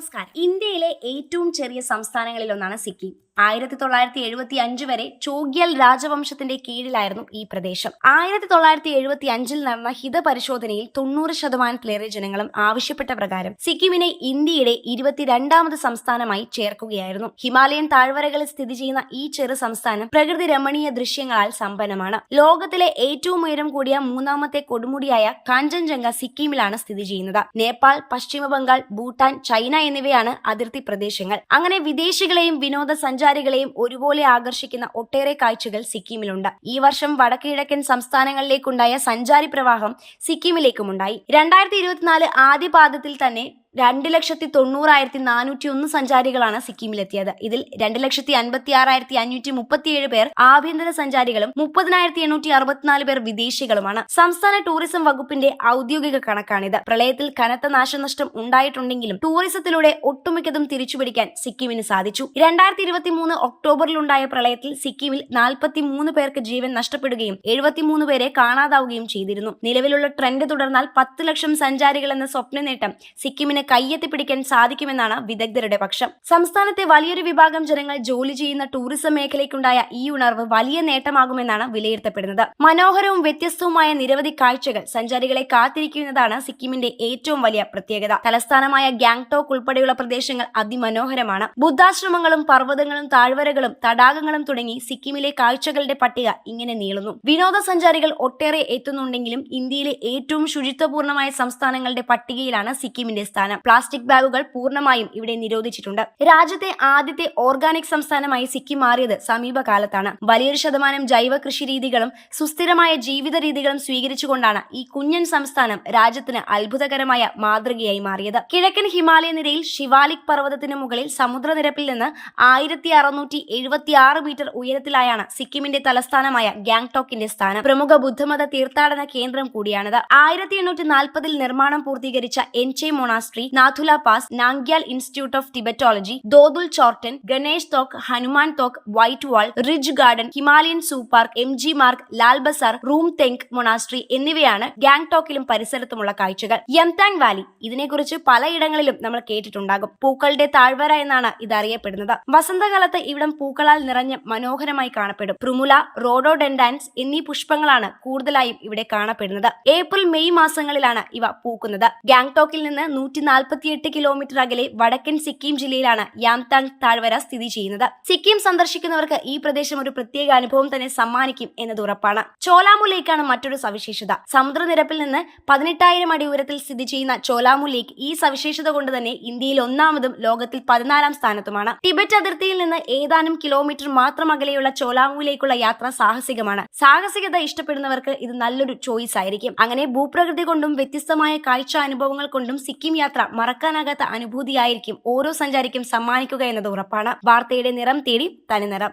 നമസ്കാരം. ഇന്ത്യയിലെ ഏറ്റവും ചെറിയ സംസ്ഥാനങ്ങളിൽ ഒന്നാണ് സിക്കിം. ആയിരത്തി തൊള്ളായിരത്തി എഴുപത്തി അഞ്ച് വരെ ചോഗ്യൽ രാജവംശത്തിന്റെ കീഴിലായിരുന്നു ഈ പ്രദേശം. ആയിരത്തി തൊള്ളായിരത്തി എഴുപത്തി അഞ്ചിൽ നടന്ന ഹിതപരിശോധനയിൽ തൊണ്ണൂറ് ശതമാനത്തിലേറെ ജനങ്ങളും ആവശ്യപ്പെട്ട പ്രകാരം സിക്കിമിനെ ഇന്ത്യയുടെ ഇരുപത്തിരണ്ടാമത് സംസ്ഥാനമായി ചേർക്കുകയായിരുന്നു. ഹിമാലയൻ താഴ്വരകളിൽ സ്ഥിതി ചെയ്യുന്ന ഈ ചെറു സംസ്ഥാനം പ്രകൃതി രമണീയ ദൃശ്യങ്ങളാൽ സമ്പന്നമാണ്. ലോകത്തിലെ ഏറ്റവും ഉയരം കൂടിയ മൂന്നാമത്തെ കൊടുമുടിയായ കാഞ്ചൻജംഗ സിക്കിമിലാണ് സ്ഥിതി ചെയ്യുന്നത്. നേപ്പാൾ പശ്ചിമ ബംഗാൾ ഭൂട്ടാൻ ചൈന എന്നിവയാണ് അതിർത്തി പ്രദേശങ്ങൾ. അങ്ങനെ വിദേശികളെയും വിനോദസഞ്ചാരികളെയും ഒരുപോലെ ആകർഷിക്കുന്ന ഒട്ടേറെ കാഴ്ചകൾ സിക്കിമിലുണ്ട്. ഈ വർഷം വടക്കിഴക്കൻ സംസ്ഥാനങ്ങളിലേക്കുണ്ടായ സഞ്ചാരി പ്രവാഹം സിക്കിമിലേക്കുമുണ്ടായി. രണ്ടായിരത്തി ഇരുപത്തിനാല് ആദ്യ പാദത്തിൽ തന്നെ രണ്ട് ലക്ഷത്തി തൊണ്ണൂറായിരത്തി നാനൂറ്റി ഒന്ന് സഞ്ചാരികളാണ് സിക്കിമിലെത്തിയത്. ഇതിൽ രണ്ട് ലക്ഷത്തി അൻപത്തി ആറായിരത്തി അഞ്ഞൂറ്റി മുപ്പത്തിയേഴ് പേർ ആഭ്യന്തര സഞ്ചാരികളും മുപ്പതിനായിരത്തി എണ്ണൂറ്റി അറുപത്തിനാല് പേർ വിദേശികളുമാണ്. സംസ്ഥാന ടൂറിസം വകുപ്പിന്റെ ഔദ്യോഗിക കണക്കാണിത്. പ്രളയത്തിൽ കനത്ത നാശനഷ്ടം ഉണ്ടായിട്ടുണ്ടെങ്കിലും ടൂറിസത്തിലൂടെ ഒട്ടുമിക്കതും തിരിച്ചുപിടിക്കാൻ സിക്കിമിന് സാധിച്ചു. രണ്ടായിരത്തി ഇരുപത്തി മൂന്ന് ഒക്ടോബറിലുണ്ടായ പ്രളയത്തിൽ സിക്കിമിൽ നാൽപ്പത്തി മൂന്ന് പേർക്ക് ജീവൻ നഷ്ടപ്പെടുകയും എഴുപത്തിമൂന്ന് പേരെ കാണാതാവുകയും ചെയ്തിരുന്നു. നിലവിലുള്ള ട്രെൻഡ് തുടർന്നാൽ പത്ത് ലക്ഷം സഞ്ചാരികൾ എന്ന സ്വപ്ന നേട്ടം സിക്കിമിന് കയ്യെത്തിപ്പിടിക്കാൻ സാധിക്കുമെന്നാണ് വിദഗ്ധരുടെ പക്ഷം. സംസ്ഥാനത്തെ വലിയൊരു വിഭാഗം ജനങ്ങൾ ജോലി ചെയ്യുന്ന ടൂറിസം മേഖലയ്ക്കുണ്ടായ ഈ ഉണർവ് വലിയ നേട്ടമാകുമെന്നാണ് വിലയിരുത്തപ്പെടുന്നത്. മനോഹരവും വ്യത്യസ്തവുമായ നിരവധി കാഴ്ചകൾ സഞ്ചാരികളെ കാത്തിരിക്കുന്നതാണ് സിക്കിമിന്റെ ഏറ്റവും വലിയ പ്രത്യേകത. തലസ്ഥാനമായ ഗാങ്ടോക്ക് ഉൾപ്പെടെയുള്ള പ്രദേശങ്ങൾ അതിമനോഹരമാണ്. ബുദ്ധാശ്രമങ്ങളും പർവതങ്ങളും താഴ്വരകളും തടാകങ്ങളും തുടങ്ങി സിക്കിമിലെ കാഴ്ചകളുടെ പട്ടിക ഇങ്ങനെ നീളുന്നു. വിനോദസഞ്ചാരികൾ ഒട്ടേറെ എത്തുന്നുണ്ടെങ്കിലും ഇന്ത്യയിലെ ഏറ്റവും ശുചിത്വപൂർണമായ സംസ്ഥാനങ്ങളുടെ പട്ടികയിലാണ് സിക്കിമിന്റെ സ്ഥാനം. പ്ലാസ്റ്റിക് ബാഗുകൾ പൂർണമായും ഇവിടെ നിരോധിച്ചിട്ടുണ്ട്. രാജ്യത്തെ ആദ്യത്തെ ഓർഗാനിക് സംസ്ഥാനമായി സിക്കിം മാറിയത് സമീപകാലത്താണ്. വലിയൊരു ശതമാനം ജൈവ കൃഷി രീതികളും സുസ്ഥിരമായ ജീവിത രീതികളും സ്വീകരിച്ചുകൊണ്ടാണ് ഈ കുഞ്ഞൻ സംസ്ഥാനം രാജ്യത്തിന് അത്ഭുതകരമായ മാതൃകയായി മാറിയത്. കിഴക്കൻ ഹിമാലയ നിരയിൽ ശിവാലിക് പർവതത്തിന് മുകളിൽ സമുദ്രനിരപ്പിൽ നിന്ന് ആയിരത്തി അറുന്നൂറ്റി എഴുപത്തി ആറ് മീറ്റർ ഉയരത്തിലായാണ് സിക്കിമിന്റെ തലസ്ഥാനമായ ഗാങ്ടോക്കിന്റെ സ്ഥാനം. പ്രമുഖ ബുദ്ധമത തീർത്ഥാടന കേന്ദ്രം കൂടിയാണിത്. ആയിരത്തി എണ്ണൂറ്റി നാൽപ്പതിൽ നിർമ്മാണം പൂർത്തീകരിച്ച Enchey monastery Nathula pass Namgyal institute of Tibetology Dodul Chorten Ganesh Tok Hanuman Tok white wall ridge garden Himalayan zoo park M G Marg Lal Bazaar Rumtek monastery എന്നിവയാണ് ഗാങ്ടോക്കിലും പരിസരത്തുമുള്ള കാഴ്ചകൾ. യംതാങ് വാലി ഇതിനെക്കുറിച്ച് പലയിടങ്ങളിലും നമ്മൾ കേട്ടിട്ടുണ്ടാകും. പൂക്കളുടെ താഴ്വര എന്നാണ് ഇത് അറിയപ്പെടുന്നത് വസന്തകാലത്ത് ഇവിടം പൂക്കളാൽ നിറഞ്ഞ് മനോഹരമായി കാണപ്പെടും. പ്രുമുല റോഡോഡെൻഡാൻസ് എന്നീ പുഷ്പങ്ങളാണ് കൂടുതലായും ഇവിടെ കാണപ്പെടുന്നത്. ഏപ്രിൽ മെയ് മാസങ്ങളിലാണ് ഇവ പൂക്കുന്നത്. ഗാങ്ടോക്കിൽ നിന്ന് നൂറ്റി നാൽപ്പത്തിയെട്ട് കിലോമീറ്റർ അകലെ വടക്കൻ സിക്കിം ജില്ലയിലാണ് യാംതാങ് താഴ്വര സ്ഥിതി ചെയ്യുന്നത്. സിക്കിം സന്ദർശിക്കുന്നവർക്ക് ഈ പ്രദേശം ഒരു പ്രത്യേക അനുഭവം തന്നെ സമ്മാനിക്കും എന്നത് ഉറപ്പാണ്. ചോലാമു ലേക്കാണ് മറ്റൊരു സവിശേഷത. സമുദ്രനിരപ്പിൽ നിന്ന് പതിനെട്ടായിരം അടി ഉയരത്തിൽ സ്ഥിതി ചെയ്യുന്ന ചോലാമു ലേക്ക് ഈ സവിശേഷത കൊണ്ട് തന്നെ ഇന്ത്യയിൽ ഒന്നാമതും ലോകത്തിൽ പതിനാലാം സ്ഥാനത്തുമാണ്. ടിബറ്റ് അതിർത്തിയിൽ നിന്ന് ഏതാനും കിലോമീറ്റർ മാത്രം അകലെയുള്ള ചോലാമുലേക്കുള്ള യാത്ര സാഹസികമാണ്. സാഹസികത ഇഷ്ടപ്പെടുന്നവർക്ക് ഇത് നല്ലൊരു ചോയ്സ് ആയിരിക്കും. അങ്ങനെ ഭൂപ്രകൃതി കൊണ്ടും വ്യത്യസ്തമായ കാഴ്ച അനുഭവങ്ങൾ കൊണ്ടും സിക്കിം യാത്ര മറക്കാനാകാത്ത അനുഭൂതിയായിരിക്കും ഓരോ സഞ്ചാരിക്കും സമ്മാനിക്കുക എന്നത് ഉറപ്പാണ്. വാർത്തയുടെ നിറം തേടി തനിനിറം.